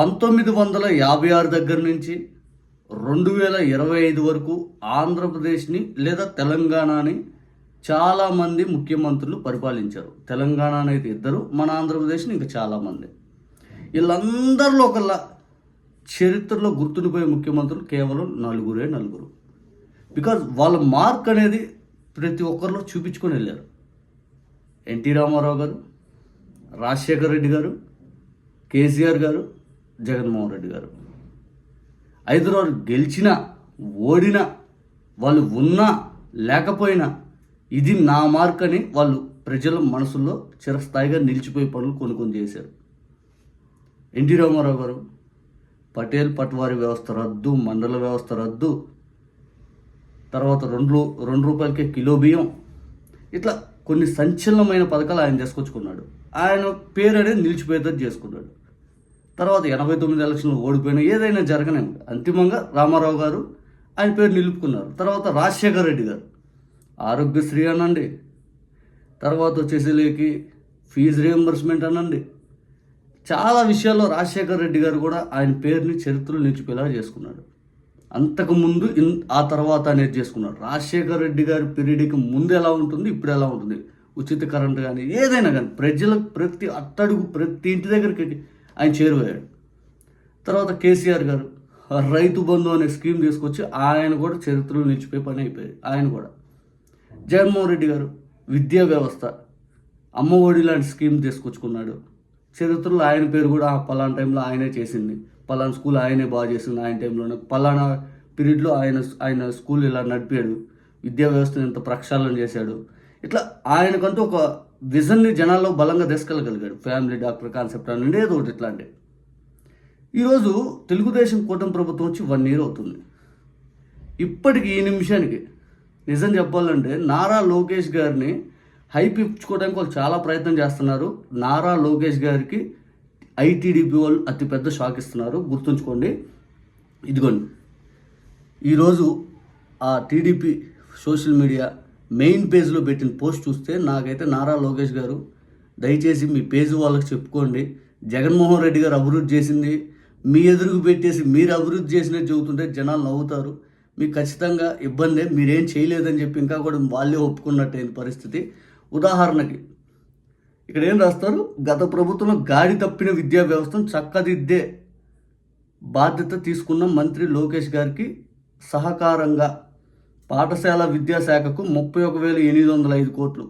పంతొమ్మిది వందల యాభై ఆరు దగ్గర నుంచి రెండు వేల ఇరవై ఐదు వరకు ఆంధ్రప్రదేశ్ని లేదా తెలంగాణని చాలామంది ముఖ్యమంత్రులు పరిపాలించారు. తెలంగాణ అయితే ఇద్దరు మన ఆంధ్రప్రదేశ్ని ఇంకా చాలామంది వీళ్ళందరిలో ఒకళ్ళ చరిత్రలో గుర్తుండిపోయే ముఖ్యమంత్రులు కేవలం నలుగురే నలుగురు. బికాజ్ వాళ్ళ మార్క్ అనేది ప్రతి ఒక్కరిలో చూపించుకొని వెళ్ళారు. ఎన్టీ రామారావు గారు రాజశేఖర రెడ్డి గారు కేసీఆర్ గారు జగన్మోహన్ రెడ్డి గారు. హైదరాబాద్ గెలిచినా ఓడినా వాళ్ళు ఉన్నా లేకపోయినా ఇది నా మార్క్ అని వాళ్ళు ప్రజల మనసుల్లో చిరస్థాయిగా నిలిచిపోయే పనులు కొన్ని చేశారు. ఎన్టీ రామారావు గారు పటేల్ పట్వారి వ్యవస్థ రద్దు మండల వ్యవస్థ రద్దు తర్వాత రెండు రెండు రూపాయలకే కిలో బియ్యం ఇట్లా కొన్ని సంచలనమైన పథకాలు ఆయన తీసుకొచ్చుకున్నాడు ఆయన పేరు అనేది నిలిచిపోయేటట్టు చేసుకున్నాడు. తర్వాత ఎనభై తొమ్మిది ఎలక్షన్లు ఓడిపోయినా ఏదైనా జరగనే అంతిమంగా రామారావు గారు ఆయన పేరు నిలుపుకున్నారు. తర్వాత రాజశేఖర్ రెడ్డి గారు. ఆరోగ్యశ్రీ అనండి. తర్వాత వచ్చేసి లేకి ఫీజు రియంబర్స్మెంట్ అనండి. చాలా విషయాల్లో రాజశేఖర్ రెడ్డి గారు కూడా ఆయన పేరుని చరిత్రలో నిలిచిపోయేలా చేసుకున్నాడు. అంతకుముందు ఇన్ ఆ తర్వాత అనేది చేసుకున్నాడు. రాజశేఖర్ రెడ్డి గారి పీరియడ్కి ముందు ఎలా ఉంటుంది ఇప్పుడు ఎలా ఉంటుంది? ఉచిత కరెంట్ కానీ ఏదైనా కానీ ప్రజలకు ప్రతి అట్టడుగు ప్రతి ఇంటి దగ్గరికి ఆయన చేరువయ్యాడు. తర్వాత కేసీఆర్ గారు రైతు బంధు అనే స్కీమ్ తీసుకొచ్చి ఆయన కూడా చరిత్రలో నిలిచిపోయి పని అయిపోయింది ఆయన కూడా. జగన్మోహన్ రెడ్డి గారు విద్యా వ్యవస్థ అమ్మ ఒడి లాంటి స్కీమ్ తీసుకొచ్చుకున్నాడు. చరిత్రలో ఆయన పేరు కూడా ఆ పలానా టైంలో ఆయనే చేసింది. పలానా స్కూల్ ఆయనే బాగా చేసింది ఆయన టైంలోనే. పలానా పీరియడ్లో ఆయన ఆయన స్కూల్ ఇలా నడిపాడు. విద్యా వ్యవస్థను ఎంత ప్రక్షాళన చేశాడు. ఇట్లా ఆయనకంటూ ఒక విజన్ని జనాల్లో బలంగా తీసుకెళ్ళగలిగాడు. ఫ్యామిలీ డాక్టర్ కాన్సెప్ట్ అని ఏదో ఒకటి ఇట్లాంటి. ఈరోజు తెలుగుదేశం కూటమి ప్రభుత్వం వచ్చి వన్ ఇయర్ అవుతుంది. ఇప్పటికి ఈ నిమిషానికి నిజం చెప్పాలంటే నారా లోకేష్ గారిని హైప్ ఇచ్చుకోవడానికి వాళ్ళు చాలా ప్రయత్నం చేస్తున్నారు. నారా లోకేష్ గారికి ఐటీడీపీ వాళ్ళు అతిపెద్ద షాక్ ఇస్తున్నారు. గుర్తుంచుకోండి. ఇదిగోండి. ఈరోజు ఆ టీడీపీ సోషల్ మీడియా మెయిన్ పేజ్లో పెట్టిన పోస్ట్ చూస్తే నాకైతే నారా లోకేష్ గారు దయచేసి మీ పేజ్ వాళ్ళకి చెప్పుకోండి. జగన్మోహన్ రెడ్డి గారు అభివృద్ధి చేసింది మీ ఎదురుకు పెట్టేసి మీరు అభివృద్ధి చేసినట్టు చెబుతుంటే జనాలు నవ్వుతారు. మీకు ఖచ్చితంగా ఇబ్బందే మీరేం చేయలేదని చెప్పి ఇంకా కూడా వాళ్ళే ఒప్పుకున్నట్టయిన పరిస్థితి. ఉదాహరణకి ఇక్కడ ఏం రాస్తారు? గత ప్రభుత్వంలో గాడి తప్పిన విద్యా వ్యవస్థను చక్కదిద్దే బాధ్యత తీసుకున్న మంత్రి లోకేష్ గారికి సహకారంగా పాఠశాల విద్యాశాఖకు ముప్పై ఒక వేల ఎనిమిది వందల ఐదు కోట్లు.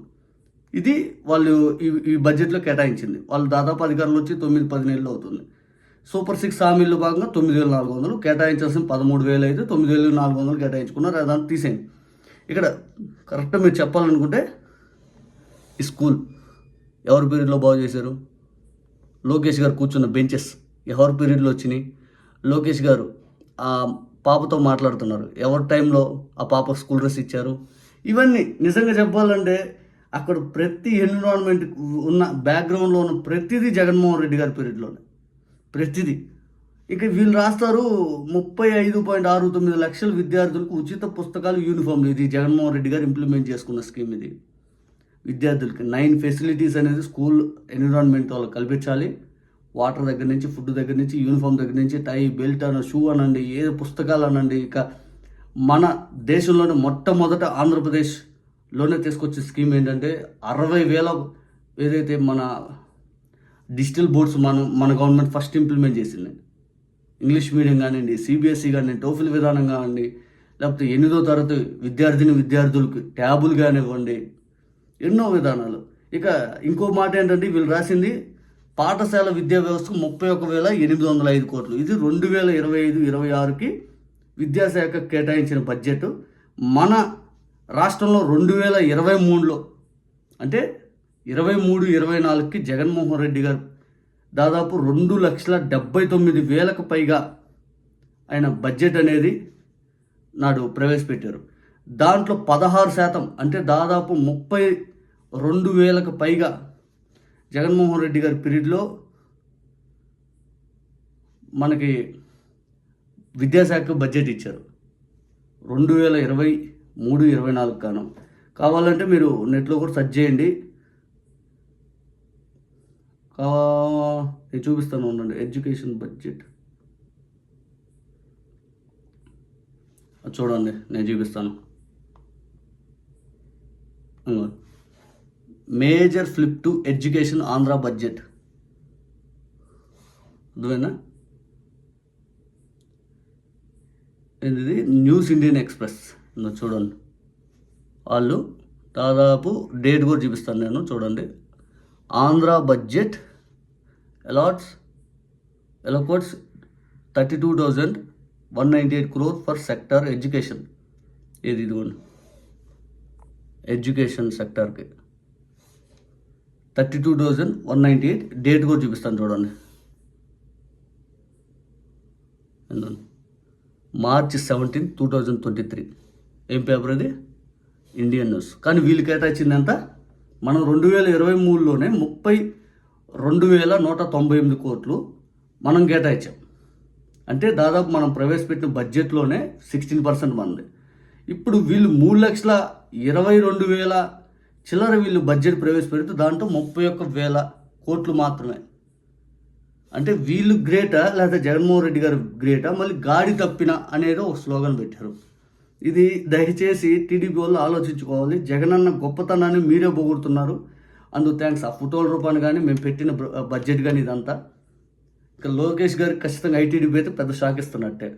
ఇది వాళ్ళు ఈ ఈ బడ్జెట్లో కేటాయించింది. వాళ్ళు దాదాపు అధికారులు వచ్చి తొమ్మిది పది నెలలు అవుతుంది. సూపర్ సిక్స్ హామీల్లో భాగంగా తొమ్మిది వేల నాలుగు వందలు కేటాయించాల్సిన పదమూడు వేలు అయితే తొమ్మిది వేలు నాలుగు వందలు కేటాయించుకున్నారు. అదంతా తీసేయండి. ఇక్కడ కరెక్ట్గా మీరు చెప్పాలనుకుంటే ఈ స్కూల్ ఎవరి పీరియడ్లో బాగు చేశారు? లోకేష్ గారు కూర్చున్న బెంచెస్ ఎవరి పీరియడ్లో వచ్చినాయి? లోకేష్ గారు పాపతో మాట్లాడుతున్నారు. ఎవరి టైంలో ఆ పాప స్కూల్ డ్రెస్ ఇచ్చారు? ఇవన్నీ నిజంగా చెప్పాలంటే అక్కడ ప్రతి ఎన్విరాన్మెంట్ ఉన్న బ్యాక్గ్రౌండ్లో ఉన్న ప్రతిదీ జగన్మోహన్ రెడ్డి గారి పీరియడ్లోనే ప్రతిదీ. ఇక వీళ్ళు రాస్తారు ముప్పై ఐదు పాయింట్ ఆరు తొమ్మిది లక్షల విద్యార్థులకు ఉచిత పుస్తకాలు యూనిఫామ్లు ఇది జగన్మోహన్ రెడ్డి గారు ఇంప్లిమెంట్ చేసుకున్న స్కీమ్ ఇది. విద్యార్థులకి నైన్ ఫెసిలిటీస్ అనేది స్కూల్ ఎన్విరాన్మెంట్ వాళ్ళకి కల్పించాలి. వాటర్ దగ్గర నుంచి ఫుడ్ దగ్గర నుంచి యూనిఫామ్ దగ్గర నుంచి టై బెల్ట్ అన్న షూ అనండి ఏ పుస్తకాలు అనండి ఇక మన దేశంలోనే మొట్టమొదట ఆంధ్రప్రదేశ్లోనే తీసుకొచ్చే స్కీమ్ ఏంటంటే అరవై వేల ఏదైతే మన డిజిటల్ బోర్డ్స్ మనం మన గవర్నమెంట్ ఫస్ట్ ఇంప్లిమెంట్ చేసింది. ఇంగ్లీష్ మీడియం కానివ్వండి సిబిఎస్ఈ కానివ్వండి టోఫిల్ విధానం కానివ్వండి లేకపోతే ఎనిమిదో తరగతి విద్యార్థిని విద్యార్థులకు ట్యాబులు కానివ్వండి ఎన్నో విధానాలు. ఇక ఇంకో మాట ఏంటంటే వీళ్ళు రాసింది పాఠశాల విద్యా వ్యవస్థకు ముప్పై ఒక వేల ఎనిమిది వందల ఐదు కోట్లు. ఇది రెండు వేల ఇరవై ఐదు ఇరవై ఆరుకి విద్యాశాఖ కేటాయించిన బడ్జెట్. మన రాష్ట్రంలో రెండు వేల ఇరవై మూడులో అంటే ఇరవై మూడు ఇరవై నాలుగుకి జగన్మోహన్ రెడ్డి గారు దాదాపు రెండు లక్షల డెబ్బై తొమ్మిది వేలకు పైగా ఆయన బడ్జెట్ అనేది నాడు ప్రవేశపెట్టారు. దాంట్లో పదహారు శాతం అంటే దాదాపు ముప్పై రెండు వేలకు పైగా జగన్మోహన్ రెడ్డి గారి పీరియడ్లో మనకి విద్యాశాఖ బడ్జెట్ ఇచ్చారు. రెండు వేల ఇరవై మూడు ఇరవై నాలుగు కాను. కావాలంటే మీరు నెట్లో కూడా సెర్చ్ చేయండి. నేను చూపిస్తాను ఉండండి. Education budget. అది చూడండి నేను చూపిస్తాను. అవును major flip to education Andhra budget. అర్థమైనా ఇది న్యూస్ ఇండియన్ ఎక్స్ప్రెస్. చూడండి. వాళ్ళు దాదాపు డేట్ కూడా చూపిస్తాను నేను చూడండి. Andhra budget allots allocates thirty two thousand one ninety eight crore for sector education. ఏది ఇదిగోండి? Education సెక్టార్కి. Thirty two thousand one ninety eight date కూడా చూపిస్తాను చూడండి. March seventeen two thousand twenty three. ఏం పేపర్ ఇది? Indian news. కానీ వీళ్ళు కేటాయించింది ఎంత? మనం రెండు వేల ఇరవై మూడులోనే ముప్పై రెండు వేల నూట తొంభై ఎనిమిది కోట్లు మనం కేటాయించాం. అంటే దాదాపు మనం ప్రవేశపెట్టిన బడ్జెట్లోనే సిక్స్టీన్ పర్సెంట్ మనది ఇప్పుడు వీళ్ళు మూడు లక్షల ఇరవై రెండు వేల చిల్లర వీళ్ళు బడ్జెట్ ప్రవేశపెడితే దాంట్లో ముప్పై ఒక్క వేల కోట్లు మాత్రమే. అంటే వీళ్ళు గ్రేటా లేదా జగన్మోహన్ రెడ్డి గారు గ్రేటా మళ్ళీ గాడి తప్పిన అనేది ఒక స్లోగన్ పెట్టారు. ఇది దయచేసి టీడీపీ వాళ్ళు ఆలోచించుకోవాలి. జగనన్న గొప్పతనాన్ని మీరే పొగుడుతున్నారు. అందుకు థ్యాంక్స్ ఆ ఫోటోల రూపాన్ని కానీ మేము పెట్టిన బడ్జెట్ కానీ ఇదంతా. ఇక లోకేష్ గారికి ఖచ్చితంగా ఐటీడీపీ అయితే పెద్ద షాక్ ఇస్తున్నట్టే.